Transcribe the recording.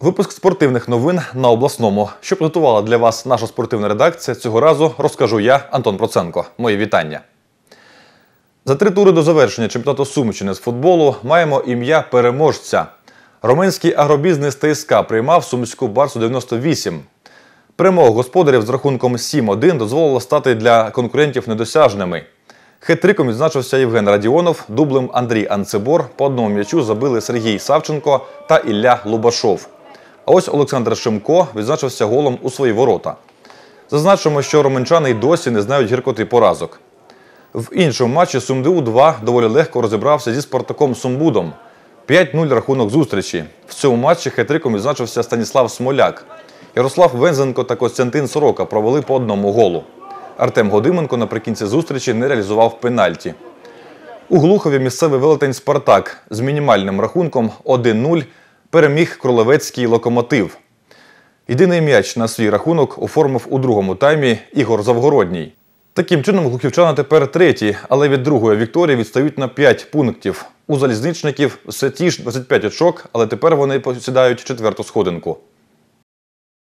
Випуск спортивних новин на обласному. Що підготувала для вас наша спортивна редакція, цього разу розкажу я, Антон Проценко. Мої вітання. За три тури до завершення чемпіонату Сумщини з футболу маємо ім'я переможця. Романський агробізнес ТСК приймав сумську барсу 98. Перемога господарів з рахунком 7-1 дозволила стати для конкурентів недосяжними. Хет-триком відзначився Євген Радіонов, дублем Андрій Анцебор. По одному м'ячу забили Сергій Савченко та Ілля Лубашов. А ось Олександр Шимко відзначився голом у свої ворота. Зазначимо, що романчани й досі не знають гіркоти поразок. В іншому матчі Сумду 2 доволі легко розібрався зі Спартаком Сумбудом. 5-0 рахунок зустрічі. В цьому матчі хетриком відзначився Станіслав Смоляк. Ярослав Вензенко та Костянтин Сорока провели по одному голу. Артем Годименко наприкінці зустрічі не реалізував пенальті. У Глухові місцевий велетень Спартак з мінімальним рахунком 1-0 переміг кролевецький локомотив. Єдиний м'яч на свій рахунок оформив у другому таймі Ігор Завгородній. Таким чином, глухівчани тепер треті, але від другої вікторії відстають на 5 пунктів. У залізничників все ті ж 25 очок, але тепер вони посідають четверту сходинку.